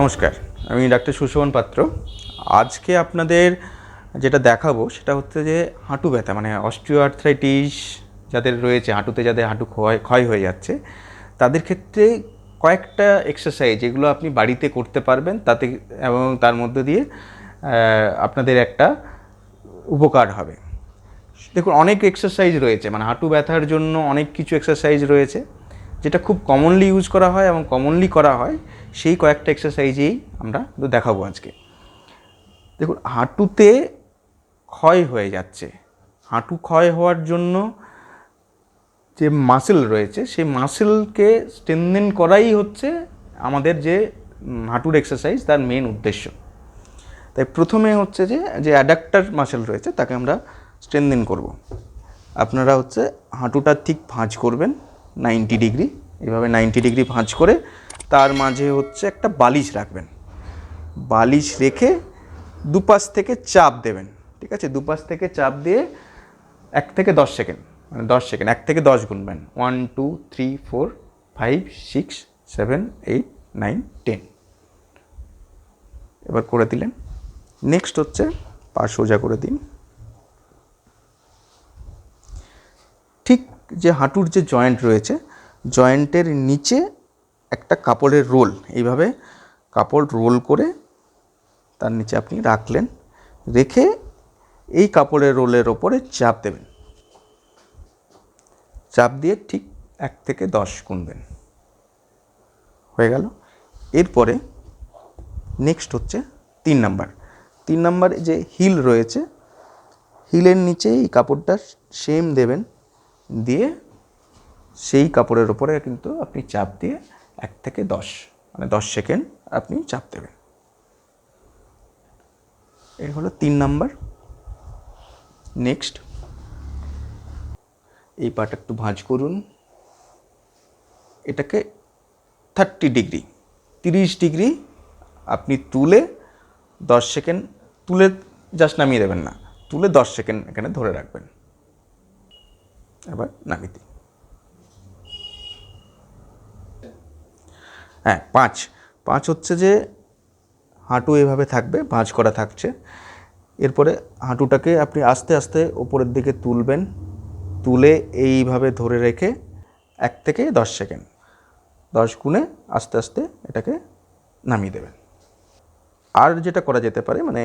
নমস্কার, আমি ডাক্তার সুশোভন পাত্র। আজকে আপনাদের যেটা দেখাবো সেটা হচ্ছে যে হাঁটু ব্যথা মানে অস্টিও আর্থ্রাইটিস যাদের রয়েছে, হাঁটুতে যাদের হাঁটু ক্ষয় ক্ষয় হয়ে যাচ্ছে, তাদের ক্ষেত্রে কয়েকটা এক্সারসাইজ যেগুলো আপনি বাড়িতে করতে পারবেন, তাতে এবং তার মধ্যে দিয়ে আপনাদের একটা উপকার হবে। দেখুন, অনেক এক্সারসাইজ রয়েছে মানে হাঁটু ব্যথার জন্য অনেক কিছু এক্সারসাইজ রয়েছে। যেটা খুব কমনলি ইউজ করা হয় এবং কমনলি করা হয়, সেই কয়েকটা এক্সারসাইজেই আমরা দেখাবো আজকে। দেখুন, হাঁটুতে ক্ষয় হয়ে যাচ্ছে। হাঁটু ক্ষয় হওয়ার জন্য যে মাসেল রয়েছে, সেই মাসেলকে স্ট্রেনদেন করাই হচ্ছে আমাদের যে হাঁটুর এক্সারসাইজ তার মেন উদ্দেশ্য। তাই প্রথমে হচ্ছে যে যে অ্যাডাক্টার মাসেল রয়েছে, তাকে আমরা স্ট্রেনদেন করব। আপনারা হচ্ছে হাঁটুটা ঠিক ভাঁজ করবেন। নাইনটি ডিগ্রি এইভাবে নাইনটি ডিগ্রি ভাঁজ করে তার মাঝে হচ্ছে একটা বালিশ রাখবেন। বালিশ রেখে দুপাশ থেকে চাপ দেবেন, ঠিক আছে? দুপাশ থেকে চাপ দিয়ে এক থেকে দশ সেকেন্ড মানে দশ সেকেন্ড, এক থেকে দশ গুনবেন। One, two, three, four, five, six, seven, eight, nine, ten. এবার করে দিলেন। নেক্সট হচ্ছে পা সোজা করে দিন ঠিক যে হাঁটুর যে জয়েন্ট রয়েছে, জয়েন্টের নিচে একটা কাপড়ের রোল, এইভাবে কাপড় রোল করে তার নিচে আপনি রাখলেন, রেখে এই কাপড়ের রোলের ওপরে চাপ দেবেন। চাপ দিয়ে ঠিক এক থেকে দশ গুনবেন। হয়ে গেল। এরপরে নেক্সট হচ্ছে তিন নাম্বার। তিন নাম্বার যে হিল রয়েছে, হিলের নিচে এই কাপড়টা সেম দেবেন। দিয়ে সেই কাপড়ের ওপরে কিন্তু আপনি চাপ দিয়ে এক থেকে দশ মানে দশ সেকেন্ড আপনি চাপ দেবেন। এই হলো তিন নাম্বার। নেক্সট। এই পাটা একটু ভাঁজ করুন। এটাকে থার্টি ডিগ্রি, তিরিশ ডিগ্রি আপনি তুলে দশ সেকেন্ড, তুলে জাস্ট নামিয়ে দেবেন না, তুলে দশ সেকেন্ড এখানে ধরে রাখবেন। এবার নামিয়ে দিন হ্যাঁ পাঁচ। পাঁচ হচ্ছে যে হাঁটু এভাবে থাকবে ভাঁজ করা থাকছে। এরপরে হাঁটুটাকে আপনি আস্তে আস্তে ওপরের দিকে তুলবেন, তুলে এইভাবে ধরে রেখে এক থেকে দশ সেকেন্ড, দশ গুণে আস্তে আস্তে এটাকে নামিয়ে দেবেন। আর যেটা করা যেতে পারে মানে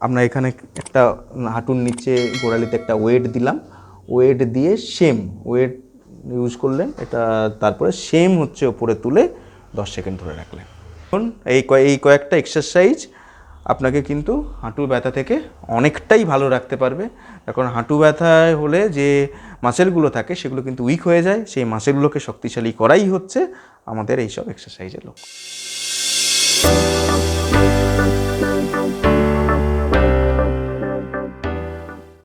আমরা এখানে একটা হাঁটুর নিচে গোড়ালিতে একটা ওয়েট দিলাম ওয়েট দিয়ে সেম ওয়েট ইউজ করলেন এটা তারপরে সেম হচ্ছে ওপরে তুলে দশ সেকেন্ড ধরে রাখলেন এখন এই এই কয়েকটা এক্সারসাইজ আপনাকে কিন্তু হাঁটু ব্যথা থেকে অনেকটাই ভালো রাখতে পারবে। এখন হাঁটু ব্যথায় হলে যে মাসেলগুলো থাকে সেগুলো কিন্তু উইক হয়ে যায়, সেই মাসেলগুলোকে শক্তিশালী করাই হচ্ছে আমাদের এইসব এক্সারসাইজের লক্ষ্য।